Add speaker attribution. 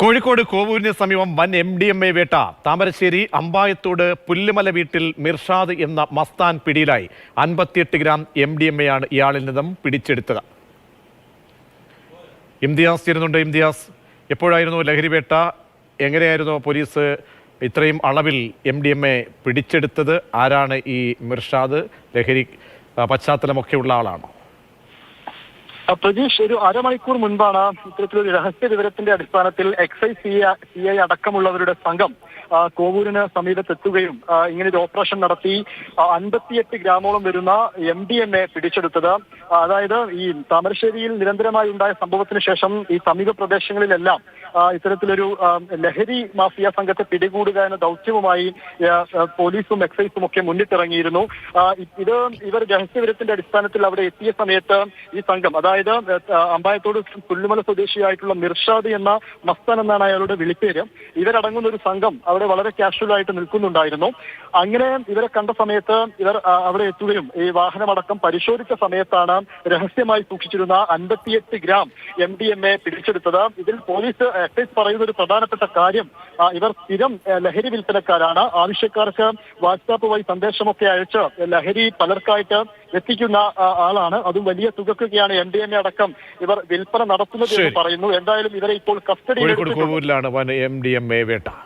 Speaker 1: കോഴിക്കോട് കോവൂരിന് സമീപം വൻ M D M A വേട്ട. താമരശ്ശേരി അമ്പായത്തോട് പുല്ലുമല വീട്ടിൽ മിർഷാദ് എന്ന മസ്താൻ പിടിയിലായി. അൻപത്തിയെട്ട് gram M D M A ആണ് ഇയാളിൽ നിന്നും പിടിച്ചെടുത്തത്. ഇംതിയാസ് ചേരുന്നുണ്ട് ഇംതിയാസ്. എപ്പോഴായിരുന്നു ലഹരി വേട്ട? എങ്ങനെയായിരുന്നു പോലീസ് ഇത്രയും അളവിൽ എം ഡി എം എ പിടിച്ചെടുത്തത്? ആരാണ് ഈ മിർഷാദ്? ലഹരി പശ്ചാത്തലമൊക്കെയുള്ള ആളാണോ?
Speaker 2: പ്രജീഷ് ഒരു അരമണിക്കൂർ മുൻപാണ് ഇത്തരത്തിലൊരു രഹസ്യ വിവരത്തിന്റെ അടിസ്ഥാനത്തിൽ എക്സൈസ് സി ഐ അടക്കമുള്ളവരുടെ സംഘം കോവൂരിന് സമീപത്തെത്തുകയും ഇങ്ങനെ ഒരു ഓപ്പറേഷൻ നടത്തി അൻപത്തിയെട്ട് ഗ്രാമോളം വരുന്ന എം ഡി എം എ പിടിച്ചെടുത്തത്. അതായത് ഈ താമരശ്ശേരിയിൽ നിരന്തരമായി ഉണ്ടായ സംഭവത്തിന് ശേഷം ഈ സമീപ പ്രദേശങ്ങളിലെല്ലാം ഇത്തരത്തിലൊരു ലഹരി മാഫിയ സംഘത്തെ പിടികൂടുക എന്ന ദൗത്യവുമായി പോലീസും എക്സൈസും ഒക്കെ മുന്നിട്ടിറങ്ങിയിരുന്നു. ഇത് ഇവർ രഹസ്യവിവരത്തിന്റെ അടിസ്ഥാനത്തിൽ അവിടെ എത്തിയ സമയത്ത് ഈ സംഘം അതായത് അമ്പായത്തോട് പുല്ലുമല സ്വദേശിയായിട്ടുള്ള മിർഷാദ് എന്ന മസ്താൻ എന്നാണ് അയാളുടെ വിളിപ്പേര്. ഇവരടങ്ങുന്ന ഒരു സംഘം അവിടെ വളരെ കാഷ്വൽ ആയിട്ട് നിൽക്കുന്നുണ്ടായിരുന്നു. അങ്ങനെ ഇവരെ കണ്ട സമയത്ത് ഇവർ അവിടെ എത്തുകയും ഈ വാഹനമടക്കം പരിശോധിച്ച സമയത്താണ് രഹസ്യമായി സൂക്ഷിച്ചിരുന്ന അൻപത്തിയെട്ട് gram M D M A പിടിച്ചെടുത്തത്. ഇതിൽ പോലീസ് എക്സൈസ് പറയുന്ന ഒരു പ്രധാനപ്പെട്ട കാര്യം ഇവർ സ്ഥിരം ലഹരി വിൽപ്പനക്കാരാണ്. ആവശ്യക്കാർക്ക് വാട്സാപ്പ് വഴി സന്ദേശമൊക്കെ അയച്ച് ലഹരി പലർക്കായിട്ട് എത്തിക്കുന്ന ആളാണ്. അതും വലിയ തുകക്കൊക്കെയാണ് എം ഡി എം എ അടക്കം ഇവർ വിൽപ്പന നടത്തുന്നത് എന്ന് പറയുന്നു. എന്തായാലും ഇവരെ ഇപ്പോൾ കസ്റ്റഡിയിൽ
Speaker 1: എം ഡി എം എ വേട്ട.